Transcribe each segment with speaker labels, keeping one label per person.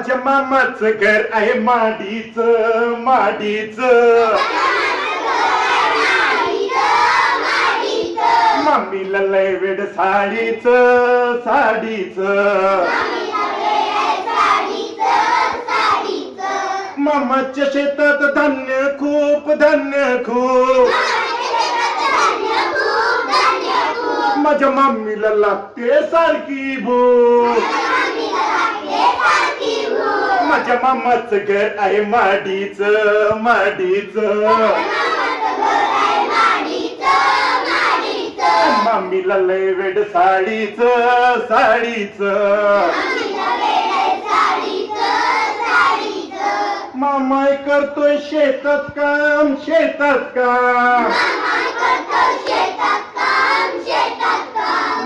Speaker 1: माझ्या मामाच घर आहे माडीच माडीच. मामीला लय वेड साडीच साडीच. मामाच्या शेतात धान्य खूप धान्य खूप. माझ्या मामीला लागते सारखी भूक. माझ्या मामाच घर आहे माडीच माडीच. मामीला लय वेड साडीच साडीच. मामाय करतोय शेतात काम शेतात काम.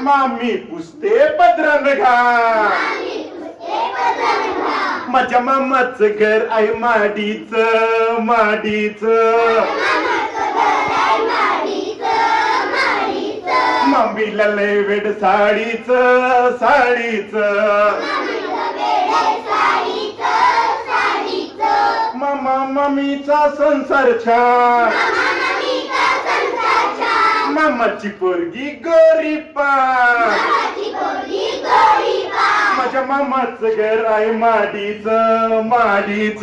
Speaker 1: मामी पुसते पदरान घा माझ्या मामाच घर आहे माडीच माडीच. मामीला लय वेड साडीच साडीच. मामा मामीचा संसार छान. मामाची पोरगी गोरी पा मामाच घर आहे माडीच माडीच.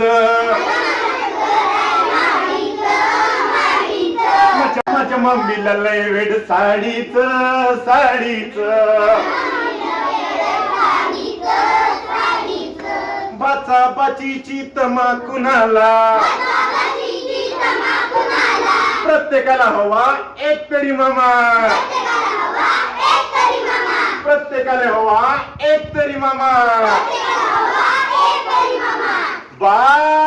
Speaker 1: माझ्या माझ्या मम्मीला लय वेड साडीच साडीच. बाचा बाचीची तमा कुणाला? प्रत्येकाला हवा एक तरी मामा. प्रत्येकाला हवा एक तरी मामा. बाय.